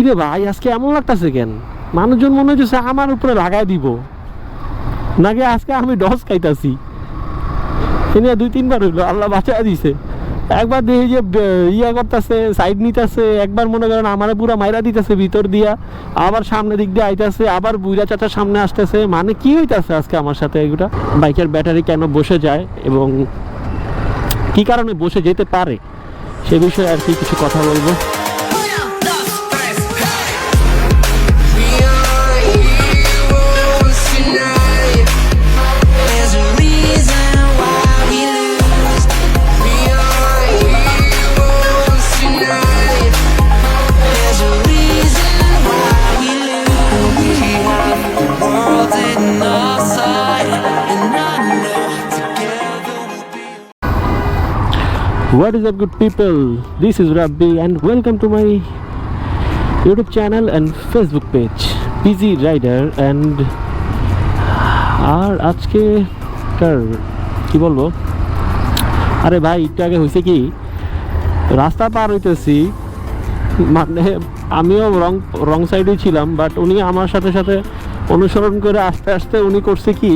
কিরে ভাই, আজকে এমন লাগতেছে কেন? মানুষজন মনে হচ্ছে আমার উপরে লাগাই দিব। নাকি আজকে আমি ডস খাইতাছি? এনে দুই তিনবার হইল, আল্লাহ বাঁচা দিছে। একবার দেখি যে ইয়া করতেছে সাইড নিতেছে, একবার মনে করেন আমার পুরো মাইরা দিতেছে ভিতর দিয়া, আবার সামনে দিক দিয়ে আইতাছে, আবার বুইরা চাচা সামনে আসতেছে। মানে কি হইতাছে আজকে আমার সাথে এগুলা? বাইকের ব্যাটারি কেন বসে যায় এবং কি কারণে বসে যেতে পারে? সে বিষয়ে আর কি কিছু কথা বলব। What is up, good people? This is Rabbi, and welcome to my YouTube channel and Facebook page, PG Rider. And আর আজকে কার কি বলব আরে ভাই একটু আগে হয়েছে কি রাস্তা পার হইতেছি মানে আমিও রং রং সাইডে ছিলাম বাট উনি আমার সাথে সাথে অনুসরণ করে আস্তে আস্তে উনি করছে কি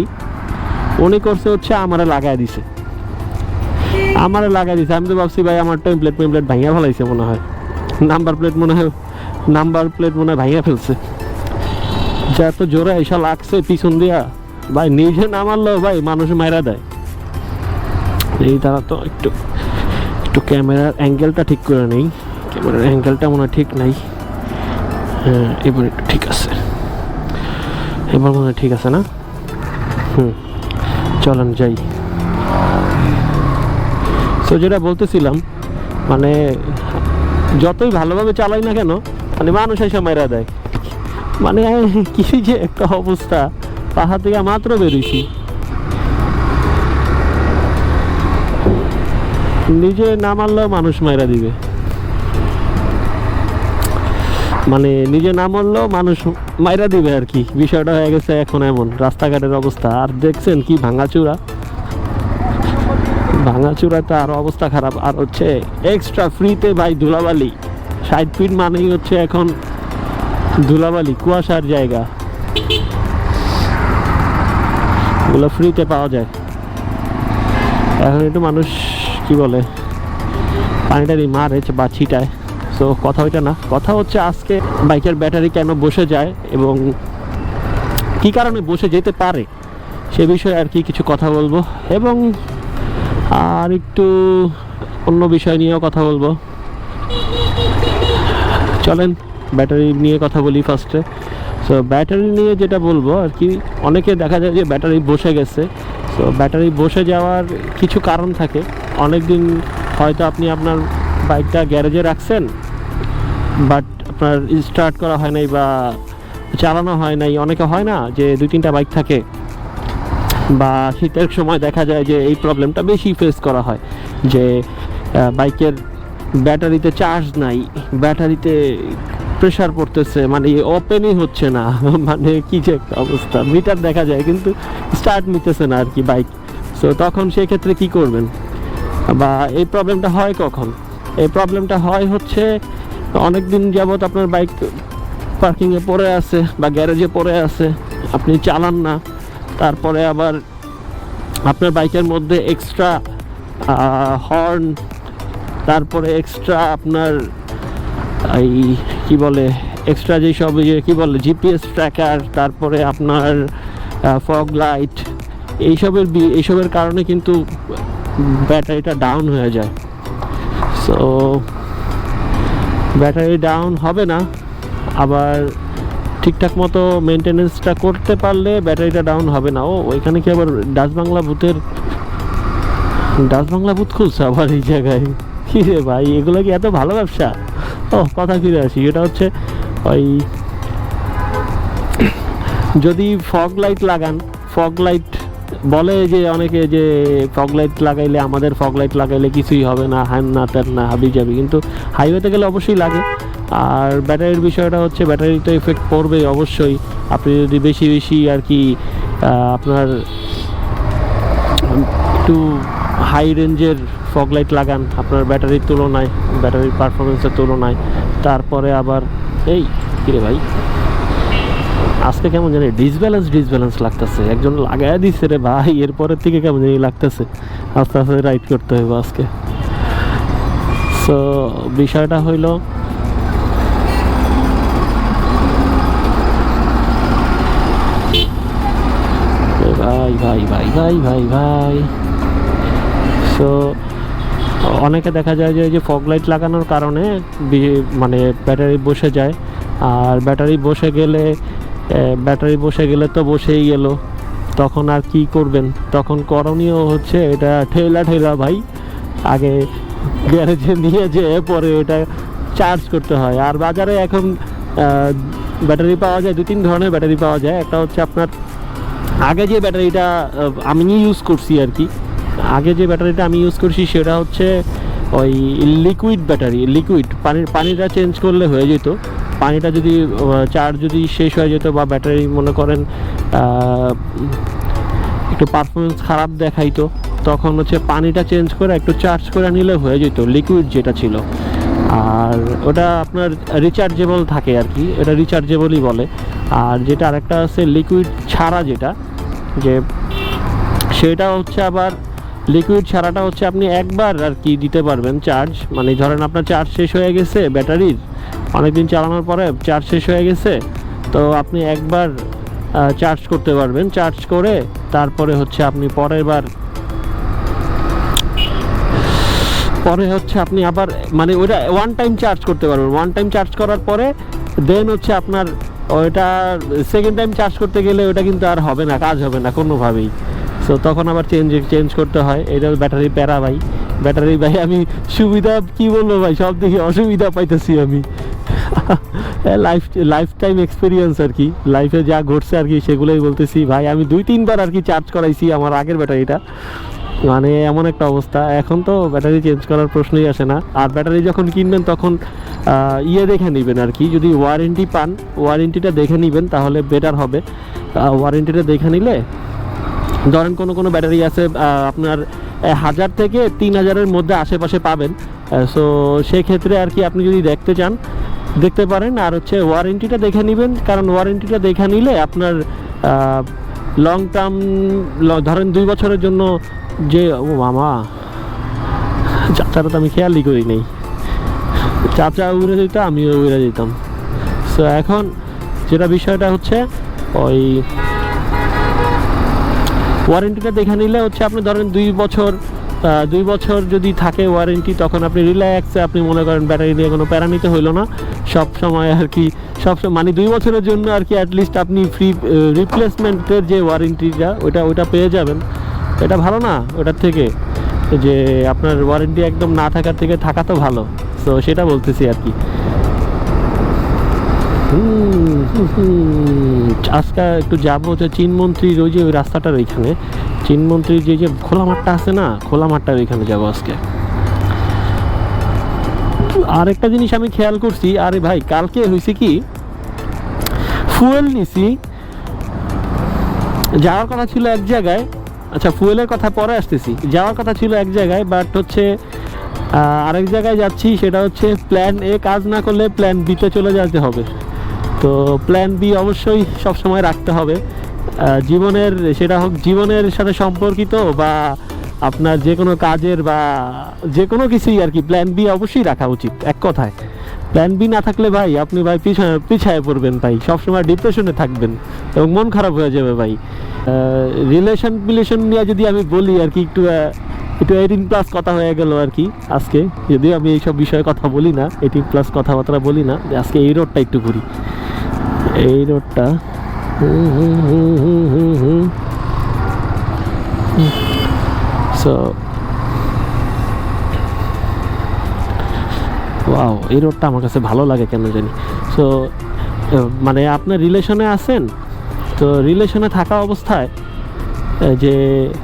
উনি করছে হচ্ছে আমারে লাগাই দিছে আমারে লাগাই দিছে। আমি তো ভাবছি ভাই আমার টেমপ্লেট পেমপ্লেট ভাঙিয়া ফেলাইছে মনে হয়। নাম্বার প্লেট মনে হয় নাম্বার প্লেট মনে হয় ভাঙিয়া ফেলছে। যা তো জোরে এসা লাগছে পিছন দিয়া। ভাই, নিজে না মারলো ভাই মানুষ মাইরা দেয়। এই তারা তো একটু একটু ক্যামেরার অ্যাঙ্গেলটা ঠিক করে নেই। ক্যামেরার অ্যাঙ্গেলটা মনে হয় ঠিক নাই। হ্যাঁ এবার একটু ঠিক আছে। এবার মনে হয় ঠিক আছে না? হুম, চলেন যাই। তো যেটা বলতেছিলাম মানে যতই ভালোভাবে চালাই না কেন মানে মানুষ এসে মেরা দেয়। মানে কি যে একটা অবস্থা, পাহাড় থেকে মাত্র বেরিয়েছি। নিজে না মারলেও মানুষ মাইরা দিবে। মানে নিজে না মারলেও মানুষ মাইরা দিবে আর কি। বিষয়টা হয়ে গেছে এখন এমন, রাস্তাঘাটের অবস্থা। আর দেখছেন কি ভাঙাচুরা। ভাঙাচুরাতে আরও অবস্থা খারাপ। আর হচ্ছে এক্সট্রা ফ্রিতে ভাই ধুলাবালি। ষাট ফিট মানেই হচ্ছে এখন ধুলাবালি, কুয়াশার জায়গা। ওগুলো ফ্রিতে পাওয়া যায়। এখন একটু মানুষ, কি বলে পানিটারি মারে বা ছিটায় সো কথা ওইটা না। কথা হচ্ছে আজকে বাইকের ব্যাটারি কেন বসে যায় এবং কি কারণে বসে যেতে পারে, সে বিষয়ে আর কি কিছু কথা বলব। এবং আর একটু অন্য বিষয় নিয়েও কথা বলব। চলেন, ব্যাটারি নিয়ে কথা বলি ফার্স্টে সো ব্যাটারি নিয়ে যেটা বলব আর কি, অনেকে দেখা যায় যে ব্যাটারি বসে গেছে। সো ব্যাটারি বসে যাওয়ার কিছু কারণ থাকে। অনেক দিন হয়তো আপনি আপনার বাইকটা গ্যারেজে রাখছেন বাট আপনার স্টার্ট করা হয় নাই বা চালানো হয় নাই। অনেকে হয় না যে দুই তিনটা বাইক থাকে। বা শীতের সময় দেখা যায় যে এই প্রবলেমটা বেশি ফেস করা হয়, যে বাইকের ব্যাটারিতে চার্জ নাই, ব্যাটারিতে প্রেশার পড়তেছে মানে ওপেনই হচ্ছে না মানে কি যে অবস্থা। মিটার দেখা যায়, কিন্তু স্টার্ট নিতেছে না আর কি বাইক সো তখন সেক্ষেত্রে কি করবেন? বা এই প্রবলেমটা হয় কখন? এই প্রবলেমটা হয় হচ্ছে অনেক দিন যাবৎ আপনার বাইক পার্কিংয়ে পড়ে আছে বা গ্যারেজে পড়ে আছে, আপনি চালান না। তারপরে আবার আপনার বাইকের মধ্যে এক্সট্রা হর্ন তারপরে এক্সট্রা আপনার এই কি বলে এক্সট্রা যেসব ইয়ে কী বলে জিপিএস ট্র্যাকার তারপরে আপনার ফগ লাইট এইসবের এইসবের কারণে কিন্তু ব্যাটারিটা ডাউন হয়ে যায়। সো ব্যাটারি ডাউন হবে না, আবার ঠিকঠাক মতো মেনটেনেন্সটা করতে পারলে ব্যাটারিটা ডাউন হবে না। ও, ওইখানে কি আবার ডাচ বাংলা বুথের ডাচ বাংলা বুথ খুলছে আবার এই জায়গায়? কি রে ভাই, এগুলো কি এত ভালো ব্যবসা? ও, কথা ফিরে আসি, এটা হচ্ছে ওই যদি ফগ লাইট লাগান ফগ লাইট বলে যে অনেকে যে ফগ লাইট লাগাইলে, আমাদের ফগ লাইট লাগাইলে কিছুই হবে না হ্যান না তেন না হাবি যাবি কিন্তু হাইওয়েতে গেলে অবশ্যই লাগে। আর ব্যাটারির বিষয়টা হচ্ছে ব্যাটারি তো এফেক্ট পড়বে অবশ্যই। আপনি যদি বেশি বেশি আর কি আপনার একটু হাই রেঞ্জের ফগ লাইট লাগান আপনার ব্যাটারির তুলনায়, ব্যাটারির পারফরমেন্সের তুলনায়। তারপরে আবার, এই, কিরে ভাই? আজকে কেমন জানি ডিসব্যালেন্স ডিসব্যালেন্স লাগতেছে। একজন লাগাই দিচ্ছে রে ভাই, এরপরের থেকে কেমন জানি লাগতেছে। আস্তে আস্তে রাইড করতে হবে আজকে। সো বিষয়টা হইল এ ভাই ভাই ভাই ভাই ভাই। সো অনেকে দেখা যায় যে যে ফগ লাইট লাগানোর কারণে মানে ব্যাটারি বসে যায়। আর ব্যাটারি বসে গেলে ব্যাটারি বসে গেলে তো বসেই গেল। তখন আর কি করবেন? তখন করণীয় হচ্ছে এটা ঠেলা ঠেলা ভাই। আগে গ্যারেজে নিয়ে যেয়ে পরে এটা চার্জ করতে হয়। আর বাজারে এখন ব্যাটারি পাওয়া যায় দু তিন ধরনের ব্যাটারি পাওয়া যায়। একটা হচ্ছে আপনার আগে যে ব্যাটারিটা আমি ইউজ করছি আর কি, আগে যে ব্যাটারিটা আমি ইউজ করছি সেটা হচ্ছে ওই লিকুইড ব্যাটারি লিকুইড পানির পানিটা চেঞ্জ করলে হয়ে যেত। পানিটা যদি চার্জ যদি শেষ হয়ে যেত বা ব্যাটারি মনে করেন একটু পারফরমেন্স খারাপ দেখাইতো, তখন হচ্ছে পানিটা চেঞ্জ করে একটু চার্জ করে নিলে হয়ে যেত লিকুইড যেটা ছিল। আর ওটা আপনার রিচার্জেবল থাকে আর কি, এটা রিচার্জেবলই বলে। আর যেটা আরেকটা আছে লিকুইড ছাড়া যেটা, যে সেটা হচ্ছে আবার লিকুইড ছাড়াটা হচ্ছে আপনি একবার আর কি দিতে পারবেন চার্জ মানে ধরেন আপনার চার্জ শেষ হয়ে গেছে ব্যাটারির অনেকদিন চালানোর পরে চার্জ শেষ হয়ে গেছে, তো আপনি একবার চার্জ করতে পারবেন চার্জ করে তারপরে হচ্ছে আপনি পরের বার, পরে হচ্ছে আপনি আবার মানে ওটা ওয়ান টাইম চার্জ করতে পারবেন ওয়ান টাইম চার্জ করার পরে দেন হচ্ছে আপনার ওইটা সেকেন্ড টাইম চার্জ করতে গেলে ওটা কিন্তু আর হবে না, কাজ হবে না কোনোভাবেই। সো তখন আবার চেঞ্জ চেঞ্জ করতে হয়। এটা ব্যাটারি প্যারা ভাই। ব্যাটারি ভাই, আমি সুবিধা, কি বলব ভাই, সব দিকে অসুবিধা পাইতেছি আমি। লাইফ লাইফ টাইম এক্সপিরিয়েন্স আর কি। লাইফে যা ঘটছে আর কি, সেগুলোই বলতেছি। ভাই, আমি দুই, তিনবার আর কি চার্জ করাইছি আমার আগের ব্যাটারিটা মানে এমন একটা অবস্থা। এখন তো ব্যাটারি চেঞ্জ করার প্রশ্নই আসে না। আর ব্যাটারি যখন কিনবেন তখন ইয়ে দেখে নেবেন আর কি। যদি ওয়ারেন্টি পান ওয়ারেন্টিটা দেখে নেবেন, তাহলে বেটার হবে। ওয়ারেন্টিটা দেখে নিলে, ধরেন কোনো কোনো ব্যাটারি আছে আপনার হাজার থেকে তিন হাজারের মধ্যে আশেপাশে পাবেন। সো সেই ক্ষেত্রে আর কি আপনি যদি দেখতে চান, দেখতে পারেন। আর হচ্ছে ওয়ারেন্টিটা দেখে নেবেন। কারণ ওয়ারেন্টিটা দেখে নিলে আপনার লং টার্ম ধরেন দুই বছরের জন্য যে, ও মামা, চাচারা তো আমি খেয়ালই করি নেই। চাচা উড়ে যেত, আমিও উড়ে যেতাম। সো এখন যেটা বিষয়টা হচ্ছে, ওই ওয়ারেন্টিটা দেখে নিলে হচ্ছে আপনি ধরেন দুই বছর দুই বছর যদি থাকে ওয়ারেন্টি তখন আপনি রিল্যাক্সে আপনি মনে করেন ব্যাটারি দিয়ে কোনো প্যারা নিতে হইল না। সব সময় আর কি, সব মানে দুই বছরের জন্য আর কি অ্যাটলিস্ট আপনি ফ্রি রিপ্লেসমেন্টের যে ওয়ারেন্টিটা ওটা ওটা পেয়ে যাবেন। এটা ভালো না ওটার থেকে? যে আপনার ওয়ারেন্টি একদম না থাকার থেকে থাকা তো ভালো। তো সেটা বলতেছি আর কি। আজকে একটু যাব হচ্ছে চীন মন্ত্রীর ওই যে ওই রাস্তাটার ওইখানে। চীন মন্ত্রীর যে যে খোলা মাঠটা আছে না, খোলা মাঠটার ওইখানে যাব আজকে। আর একটা জিনিস আমি খেয়াল করছি, আরে ভাই, কালকে হয়েছে কি? ফুয়েল নিছি। যাওয়ার কথা ছিল এক জায়গায় আচ্ছা ফুয়েলের কথা পরে আসতেছি। যাওয়ার কথা ছিল এক জায়গায় বাট হচ্ছে আরেক জায়গায় যাচ্ছি, সেটা হচ্ছে প্ল্যান এ কাজ না করলে প্ল্যান বিতে চলে যেতে হবে। তো প্ল্যান বি অবশ্যই সব সময় রাখতে হবে। জীবনের, সেটা হোক জীবনের সাথে সম্পর্কিত বা আপনার যে কোনো কাজের বা যে কোনো কিছুই আর কি প্ল্যান বি অবশ্যই রাখা উচিত, এক কথায়। প্ল্যান বি না থাকলে ভাই, আপনি ভাই পিছনে পিছায় পড়বেন ভাই। সবসময় ডিপ্রেশনে থাকবেন এবং মন খারাপ হয়ে যাবে ভাই। রিলেশন রিলেশন নিয়ে যদি আমি বলি আর কি, একটু একটু এইটিন প্লাস কথা হয়ে গেল আর কি আজকে। যদিও আমি এইসব বিষয়ে কথা বলি না এইটিন প্লাস কথাবার্তা বলি না, আজকে এই রোডটা একটু ঘুরি। এই রোডটা হুম হুম হুম হুম হুম হুম। সো ওয়াও এই রোডটা আমার কাছে ভালো লাগে কেন জানি। সো মানে আপনার রিলেশনে আছেন, তো রিলেশনে থাকা অবস্থায় যে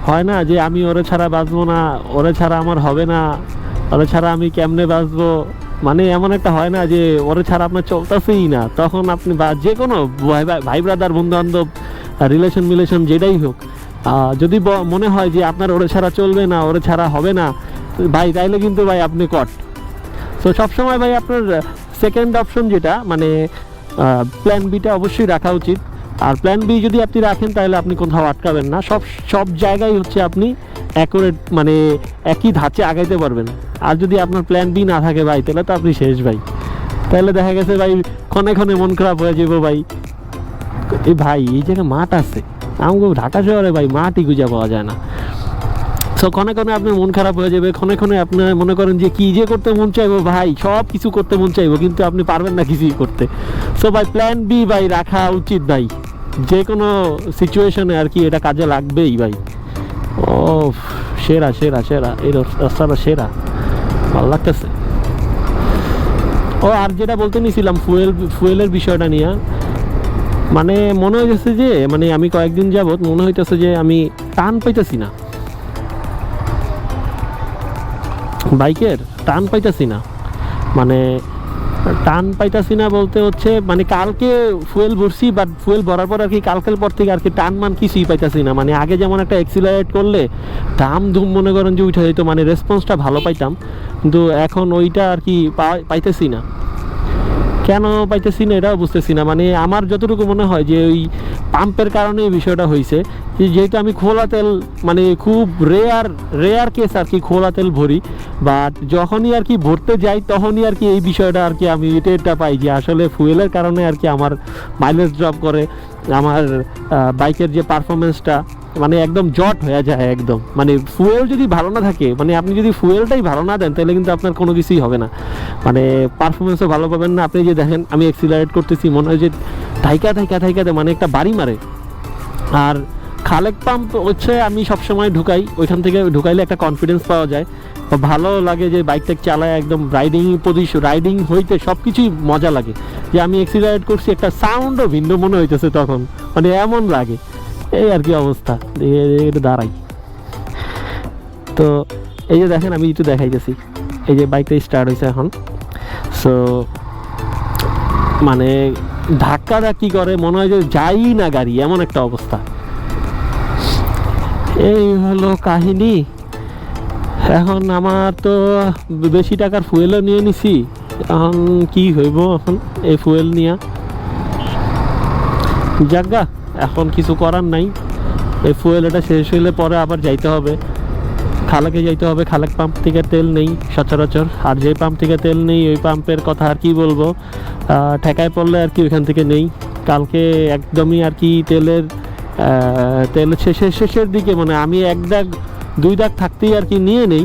হয় না যে আমি ওরে ছাড়া বাঁচবো না, ওরে ছাড়া আমার হবে না, ওরে ছাড়া আমি কেমনে বাঁচবো মানে এমন একটা হয় না যে ওরে ছাড়া আপনার চলতেছেই না। তখন আপনি বা যে কোনো ভাই ব্রাদার বন্ধু বান্ধব রিলেশন মিলেশন যেটাই হোক যদি মনে হয় যে আপনার ওরে ছাড়া চলবে না, ওরে ছাড়া হবে না, ভাই, তাইলে কিন্তু ভাই আপনি কট সো সবসময় ভাই আপনার সেকেন্ড অপশন যেটা মানে প্ল্যান বিটা অবশ্যই রাখা উচিত। আর প্ল্যান বি যদি আপনি রাখেন, তাহলে আপনি কোথাও আটকাবেন না। সব সব জায়গায় হচ্ছে আপনি অ্যাকুরেট মানে একই ধাঁচে আগাইতে পারবেন। আর যদি আপনার প্ল্যান বি না থাকে ভাই, তাহলে তো আপনি শেষ ভাই। তাহলে দেখা গেছে ভাই, ক্ষণে ক্ষণে মন খারাপ হয়ে যাব ভাই। এই ভাই, এই জায়গায় মাঠ আছে। আমাকে ঢাকা শহরে ভাই, মাঠই খুঁজে পাওয়া যায় না। সো ক্ষণে ক্ষণে আপনার মন খারাপ হয়ে যাবে। ক্ষণে ক্ষণে আপনার মনে করেন যে কী যে করতে মন চাইব, ভাই, সব কিছু করতে মন চাইব, কিন্তু আপনি পারবেন না কিছুই করতে। সো ভাই প্ল্যান বি ভাই, রাখা উচিত, ভাই। যে কোনো সিচুয়েশনে আর কি এটা কাজে লাগবেই, ভাই। ও সেরা সেরা সেরা। এই রাস্তাটা সেরা। ভালো লাগতেছে। ও, আর যেটা বলতে নিয়েছিলাম ফুয়েল, ফুয়েলের বিষয়টা নিয়ে মানে মনে হইতেছে যে মানে আমি কয়েকদিন যাবত মনে হইতেছে যে আমি টান পাইতেছি না। বাইকের টান পাইতেছি না। মানে টান পাইতাছি না বলতে হচ্ছে মানে কালকে ফুয়েল ভরছি বাট ফুয়েল ভরার পর আর কি কালকের পর থেকে আর কি টান মান কিছুই পাইতাছি না। মানে আগে যেমন একটা এক্সিলারেট করলে, দাম ধুম মনে করেন যে উঠে যেত মানে রেসপন্সটা ভালো পাইতাম। কিন্তু এখন ওইটা আর কি পাইতেছি না। কেন পাইতেছি না এটাও বুঝতেছি না। মানে আমার যতটুকু মনে হয় যে ওই পাম্পের কারণে এই বিষয়টা হয়েছে যেহেতু আমি খোলা তেল মানে খুব রেয়ার রেয়ার কেস আর কি খোলা তেল ভরি বাট যখনই আর কি ভরতে যাই, তখনই আর কি এই বিষয়টা আর কি আমি এটা এটা পাই যে আসলে ফুয়েলের কারণে আর কি আমার মাইলেজ ড্রপ করে, আমার বাইকের যে পারফরমেন্সটা মানে একদম জট হয়ে যায় একদম। মানে ফুয়েল যদি ভালো না থাকে মানে আপনি যদি ফুয়েলটাই ভালো না দেন, তাহলে কিন্তু আপনার কোনো কিছুই হবে না। মানে পারফরমেন্সও ভালো পাবেন না। আপনি যে দেখেন, আমি এক্সিলারেট করতেছি, মনে হয় যে ধাইকা ধাইকা ধাইকা মানে একটা বাড়ি মারে। আর খালেক পাম্প হচ্ছে আমি সবসময় ঢুকাই, ওইখান থেকে ঢুকাইলে একটা কনফিডেন্স পাওয়া যায়। ভালো লাগে যে বাইকটা চালায়, একদম রাইডিং পজিশন রাইডিং হইতে সব কিছুই মজা লাগে। যে আমি এক্সিলারেট করছি, একটা সাউন্ডও ভিন্ন মনে হইতেছে তখন। মানে এমন লাগে। এই আর কি অবস্থা। একটু দাঁড়াই। তো এই যে দেখেন, আমি একটু দেখাইতেছি। এই যে বাইকটা স্টার্ট হয়েছে এখন। সো মানে ধাক্কা ধাক্কি করে, মনে হয় যে যাই না গাড়ি, এমন একটা অবস্থা। এই হলো কাহিনী। এখন আমার তো বেশি টাকার ফুয়েলও নিয়ে নিছি। এখন কি হইব এখন এই ফুয়েল নিয়ে? যাগা এখন কিছু করার নাই। এই ফুয়েল এটা শেষ হইলে পরে আবার যাইতে হবে। খালাকে যাইতে হবে খালাক পাম্প থেকে তেল নেই সচরাচর। আর যে পাম্প থেকে তেল নেই, ওই পাম্পের কথা আর কি বলব? ঠেকায় পড়লে আর কি ওইখান থেকে নেই। কালকে একদমই আর কি তেলের তেল শেষের শেষের দিকে মানে আমি এক দাগ, দুই দাগ থাকতেই আর কি নিয়ে নেই।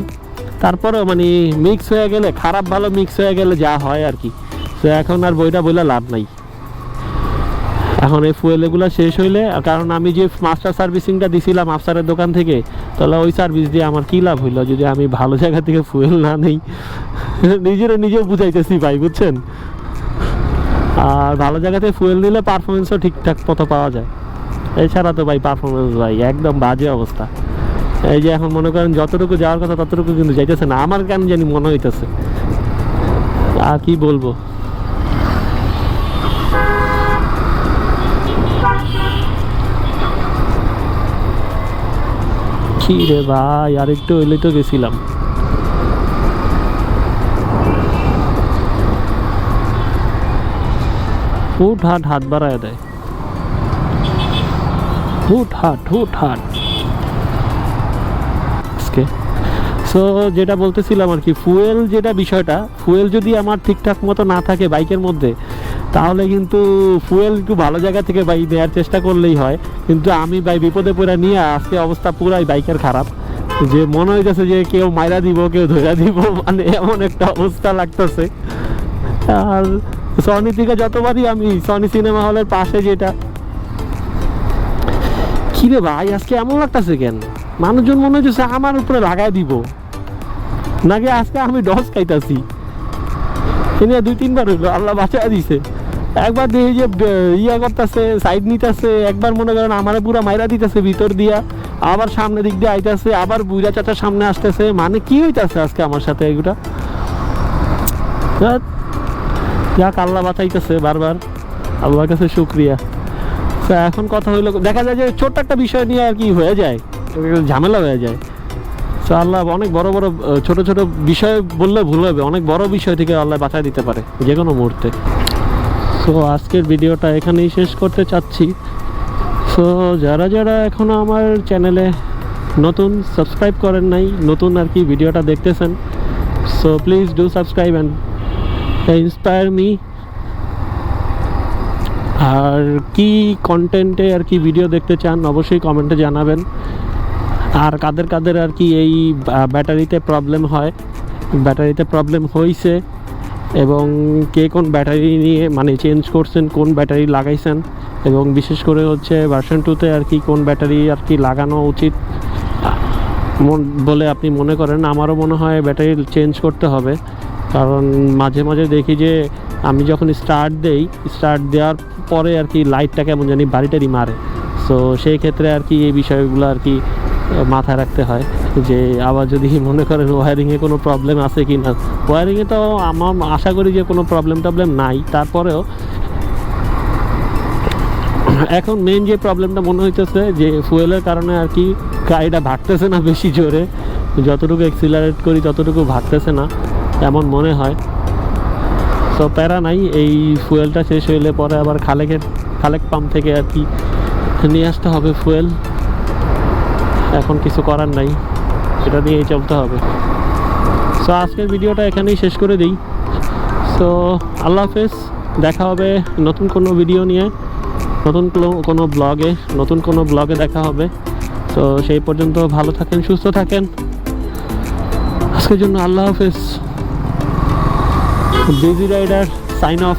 তারপরেও মানে মিক্স হয়ে গেলে, খারাপ ভালো মিক্স হয়ে গেলে যা হয় আর কি। তো এখন আর বইটা বইলে লাভ নাই। এখন এই ফুয়েল এগুলো শেষ হইলে, কারণ আমি যে মাস্টার সার্ভিসিংটা দিছিলাম আফসারের দোকান থেকে, তাহলে ওই সার্ভিস দিয়ে আমার কী লাভ হইল যদি আমি ভালো জায়গা থেকে ফুয়েল না নেই? নিজেরা নিজেও বুঝাইতেছি ভাই, বুঝছেন? আর ভালো জায়গা থেকে ফুয়েল নিলে পারফরমেন্সও ঠিকঠাক মতো পাওয়া যায়। এছাড়া তো ভাই পারফরমেন্স ভাই, একদম বাজে অবস্থা। এই যে এখন মনে করেন যতটুকু যাওয়ার কথা ততটুকু কিন্তু যাইতেছে না, আমার কেন জানি মনে হইতেছে। আর কি বলব? কি রে ভাই? আর একটু হইলে তো গেছিলাম। হুট হাট হাত বাড়ায় দেয়। হুট হাট হুট হাট। সো যেটা বলতেছিলাম আর কি ফুয়েল যেটা বিষয়টা ফুয়েল যদি আমার ঠিকঠাক মতো না থাকে বাইকের মধ্যে তাহলে কিন্তু ফুয়েল একটু ভালো জায়গা থেকে বাই নেওয়ার চেষ্টা করলেই হয়। কিন্তু আমি ভাই বিপদে পড়ে নিয়ে আজকে অবস্থা পুরাই বাইকের খারাপ। যে মনে হইতেছে যে কেউ মাইরা দিব, কেউ ধরে দিব মানে এমন একটা অবস্থা লাগতেছে। আর সনি থেকে যতবারই আমি সনি সিনেমা হলের পাশে যেটা। কি রে ভাই, আজকে এমন লাগতেছে কেন? মানুষজন মনে হচ্ছে আমার উপরে লাগাই দিব। নাকি আজকে আমি ডস খাইতাছি? এনে দুই তিনবার হইল, আল্লাহ বাঁচা দিছে। একবার দেখি যে ইয়া করতেছে সাইড নিতেছে, একবার মনে করেন আমারে পুরা মাইরা দিতেছে ভিতর দিয়া, আবার সামনে দিক দিয়ে আইতাছে, আবার বুড়া চাচার সামনে আসতেছে। মানে কি হইতাছে আজকে আমার সাথে এগুলা? যাক আল্লাহ বাঁচাইতেছে বারবার। আল্লাহর কাছে শুক্রিয়া। তো এখন কথা হইল, দেখা যায় যে ছোট্ট একটা বিষয় নিয়ে আর কি হয়ে যায়, ঝামেলা হয়ে যায়। তো আল্লাহ অনেক বড় বড়, ছোট ছোট বিষয় বললে ভুল হবে, অনেক বড় বিষয় থেকে আল্লাহ বাঁচায় দিতে পারে যে কোনো মুহূর্তে। তো আজকের ভিডিওটা এখানেই শেষ করতে চাচ্ছি। সো যারা যারা এখনও আমার চ্যানেলে নতুন সাবস্ক্রাইব করেন নাই, নতুন আর কি ভিডিওটা দেখতেছেন so please do subscribe and inspire me আর কি কন্টেন্টে আর কি ভিডিও দেখতে চান, অবশ্যই কমেন্টে জানাবেন। আর কাদের কাদের আর কি এই ব্যাটারিতে প্রবলেম হয় ব্যাটারিতে প্রবলেম হয়েছে এবং কে কোন ব্যাটারি নিয়ে মানে চেঞ্জ করছেন, কোন ব্যাটারি লাগাইছেন এবং বিশেষ করে হচ্ছে ভার্সন টুতে আর কি কোন ব্যাটারি আর কি লাগানো উচিত বলে আপনি মনে করেন, আমারও মনে হয় ব্যাটারি চেঞ্জ করতে হবে। কারণ মাঝে মাঝে দেখি যে আমি যখন স্টার্ট দেই স্টার্ট দেওয়ার পরে আর কি লাইটটা কেমন জানি বাড়িটারি মারে। সো সেই ক্ষেত্রে আর কি এই বিষয়গুলো আর কি মাথায় রাখতে হয় যে আবার যদি মনে করেন ওয়ারিংয়ে কোনো প্রবলেম আছে কি না ওয়ারিংয়ে তো আমার আশা করি যে কোনো প্রবলেম টবলেম নাই। তারপরেও এখন মেন যে প্রবলেমটা মনে হইতেছে যে ফুয়েলের কারণে আর কি গাড়িটা ভাগতেছে না বেশি জোরে। যতটুকু এক্সিলারেট করি ততটুকু ভাগতেছে না, এমন মনে হয়। তো প্যারা নাই, এই ফুয়েলটা শেষ হইলে পরে আবার খালেকের, খালেক পাম্প থেকে আর কি নিয়ে আসতে হবে ফুয়েল এখন কিছু করার নাই। এটা দিয়েই চলতে হবে। সো আজকের ভিডিওটা এখানেই শেষ করে দিই। সো আল্লাহ হাফেজ, দেখা হবে নতুন কোনো ভিডিও নিয়ে, নতুন কোনো- কোনো ব্লগে, নতুন কোনো ব্লগে দেখা হবে। তো সেই পর্যন্ত ভালো থাকেন, সুস্থ থাকেন। আজকের জন্য আল্লাহ হাফেজ। Busy rider sign of